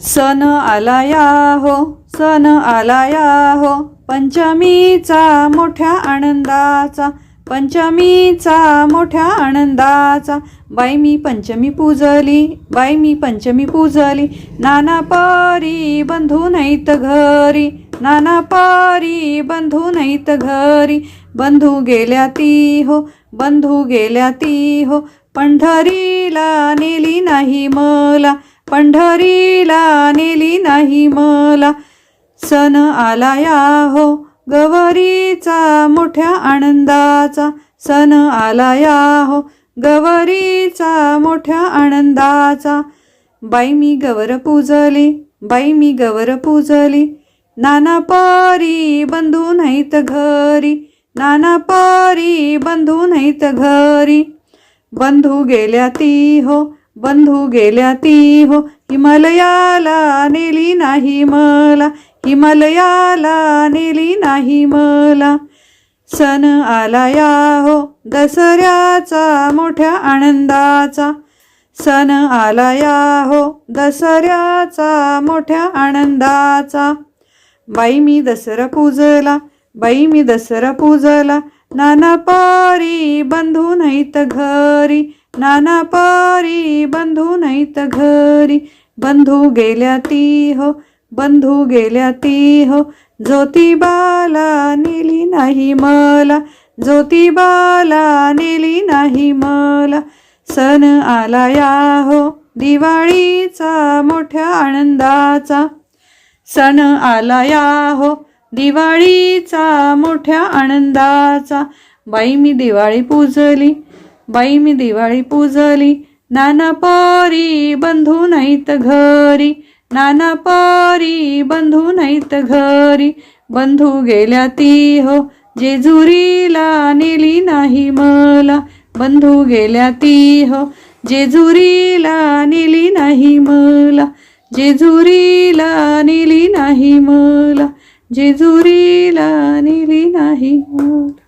सन आलाया हो सन आलाया हो. पंचमीचा मोठ्या आनंदाचा पंचमीचा मोठ्या आनंदाचा. बाई मी पंचमी पूजली बाई मी पंचमी पूजली. नाना परी बंधू नाहीत घरी नाना परी बंधू नाहीत घरी. बंधू गेल्या ती हो बंधू गेल्या ती हो. पंढरीला नेली नाही मला पंढरीला नेली नाही मला. सण आलाया हो गवरीचा मोठ्या आनंदाचा. सण आलाया हो गवरीचा मोठ्या आनंदाचा. बाई मी गवर पूजली बाई मी गवर पूजली. नाना परी बंधू नाहीत घरी. नाना परी बंधू नाहीत घरी. बंधू गेल्या ती हो बंधू गेल्या ती हो. हिमालयाला नेली नाही मला. हिमालयाला नेली नाही मला. सण आलाया हो. दसऱ्याचा मोठ्या आनंदाचा. सण आलाया हो. दसऱ्याचा मोठ्या आनंदाचा. बाई मी दसरा पूजला. बाई मी दसरा पूजला. नाना पारी बंधू नाहीत घरी. नाना परी बंधू नाहीत घरी. बंधू गेल्या ती हो बंधू गेल्या ती हो. ज्योतिबाला नेली नाही मला ज्योतिबाला नेली नाही मला. सण आलाया हो दिवाळीचा मोठ्या आनंदाचा. सण आलाया हो दिवाळीचा मोठ्या आनंदाचा. बाई मी दिवाळी पूजली बाई मी दिवाळी पुजली. नाना परी बंधू नाहीत घरी. नाना परी बंधू नाहीत घरी. बंधू गेल्या ती हो जेजुरीला नेली नाही मला. बंधू गेल्या ती हो जेजुरीला नेली नाही मला. जेजुरीला नेली नाही मला. जेजुरीला नेली नाही मला.